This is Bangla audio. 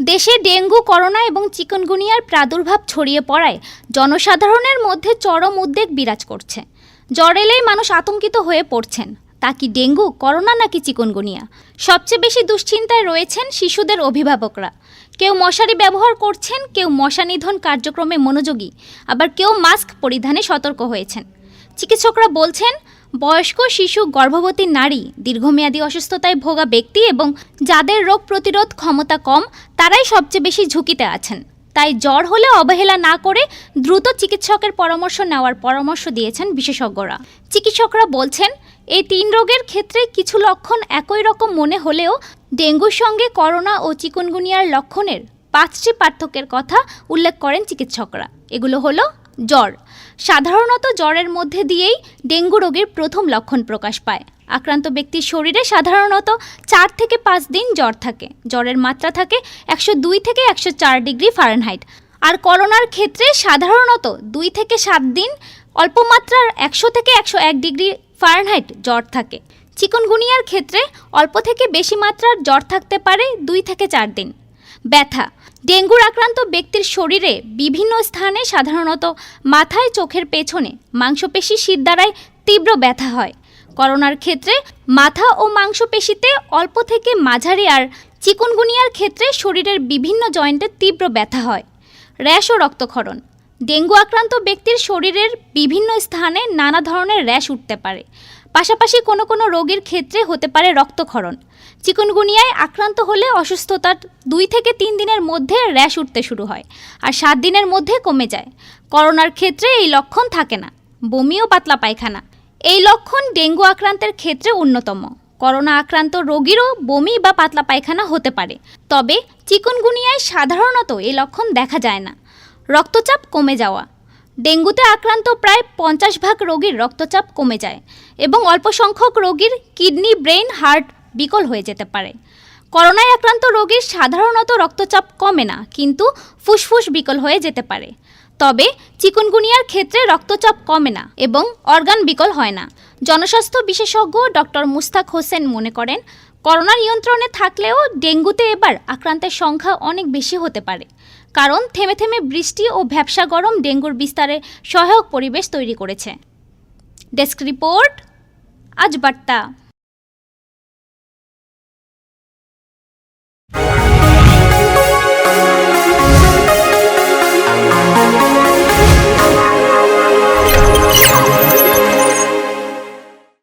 দেশে ডেঙ্গু, করোনা এবং চিকনগুনিয়ার প্রাদুর্ভাব ছড়িয়ে পড়ায় জনসাধারণের মধ্যে চরম উদ্বেগ বিরাজ করছে। জ্বর এলেই মানুষ আতঙ্কিত হয়ে পড়ছেন। তা কি ডেঙ্গু, করোনা নাকি চিকনগুনিয়া? সবচেয়ে বেশি দুশ্চিন্তায় রয়েছেন শিশুদের অভিভাবকরা। কেউ মশারি ব্যবহার করছেন, কেউ মশা নিধন কার্যক্রমে মনোযোগী, আবার কেউ মাস্ক পরিধানে সতর্ক হয়েছেন। চিকিৎসকরা বলছেন বয়স্ক শিশু, গর্ভবতী নারী, দীর্ঘমেয়াদী অসুস্থতায় ভোগা ব্যক্তি এবং যাদের রোগ প্রতিরোধ ক্ষমতা কম, তারাই সবচেয়ে বেশি ঝুঁকিতে আছেন। তাই জ্বর হলে অবহেলা না করে দ্রুত চিকিৎসকের পরামর্শ নেওয়ার পরামর্শ দিয়েছেন বিশেষজ্ঞরা। চিকিৎসকরা বলছেন, এই তিন রোগের ক্ষেত্রে কিছু লক্ষণ একই রকম মনে হলেও ডেঙ্গুর সঙ্গে করোনা ও চিকুনগুনিয়ার লক্ষণের পাঁচটি পার্থক্যের কথা উল্লেখ করেন চিকিৎসকরা। এগুলো হলো, জ্বর সাধারণত জ্বরের মধ্যে দিয়েই ডেঙ্গু রোগের প্রথম লক্ষণ প্রকাশ পায়। আক্রান্ত ব্যক্তির শরীরে সাধারণত চার থেকে পাঁচ দিন জ্বর থাকে। জ্বরের মাত্রা থাকে একশো দুই থেকে একশো চার ডিগ্রি ফারেনহাইট। আর করোনার ক্ষেত্রে সাধারণত দুই থেকে সাত দিন, অল্প মাত্রার একশো থেকে একশো এক ডিগ্রি ফারেনহাইট জ্বর থাকে। চিকনগুনিয়ার ক্ষেত্রে অল্প থেকে বেশি মাত্রার জ্বর থাকতে পারে দুই থেকে চার দিন। ব্যথা। ডেঙ্গুর আক্রান্ত ব্যক্তির শরীরে বিভিন্ন স্থানে সাধারণত মাথায়, চোখের পেছনে মাংসপেশি শীত দ্বারায় তীব্র ব্যথা হয়। করোনার ক্ষেত্রে মাথা ও মাংসপেশিতে অল্প থেকে মাঝারি আর চিকুনগুনিয়ার ক্ষেত্রে শরীরের বিভিন্ন জয়েন্টে তীব্র ব্যথা হয়। র্যাশ ও রক্তক্ষরণ। ডেঙ্গু আক্রান্ত ব্যক্তির শরীরের বিভিন্ন স্থানে নানা ধরনের র্যাশ উঠতে পারে। পাশাপাশি কোনো কোনো রোগীর ক্ষেত্রে হতে পারে রক্তক্ষরণ। চিকুনগুনিয়ায় আক্রান্ত হলে অসুস্থতার দুই থেকে তিন দিনের মধ্যে র্যাশ উঠতে শুরু হয় আর সাত দিনের মধ্যে কমে যায়। করোনার ক্ষেত্রে এই লক্ষণ থাকে না। বমি ও পাতলা পায়খানা। এই লক্ষণ ডেঙ্গু আক্রান্তের ক্ষেত্রে অন্যতম। করোনা আক্রান্ত রোগীরও বমি বা পাতলা পায়খানা হতে পারে। তবে চিকুনগুনিয়ায় সাধারণত এই লক্ষণ দেখা যায় না। রক্তচাপ কমে যাওয়া। ডেঙ্গুতে আক্রান্ত প্রায় পঞ্চাশ ভাগ রোগীর রক্তচাপ কমে যায় এবং অল্প সংখ্যক রোগীর কিডনি ব্রেন হার্ট বিকল হয়ে যেতে পারে। করোনায় আক্রান্ত রোগীর সাধারণত রক্তচাপ কমে না, কিন্তু ফুসফুস বিকল হয়ে যেতে পারে। তবে চিকুনগুনিয়ার ক্ষেত্রে রক্তচাপ কমে না এবং অর্গান বিকল হয় না। জনস্বাস্থ্য বিশেষজ্ঞ ডক্টর মুস্তাক হোসেন মনে করেন, করোনা নিয়ন্ত্রণে থাকলেও ডেঙ্গুতে এবার আক্রান্তের সংখ্যা অনেক বেশি হতে পারে। কারণ থেমে থেমে বৃষ্টি ও ভ্যাবসা গরম ডেঙ্গুর বিস্তারে সহায়ক পরিবেশ তৈরি করেছে। ডেস্ক রিপোর্ট, আজ বার্তা।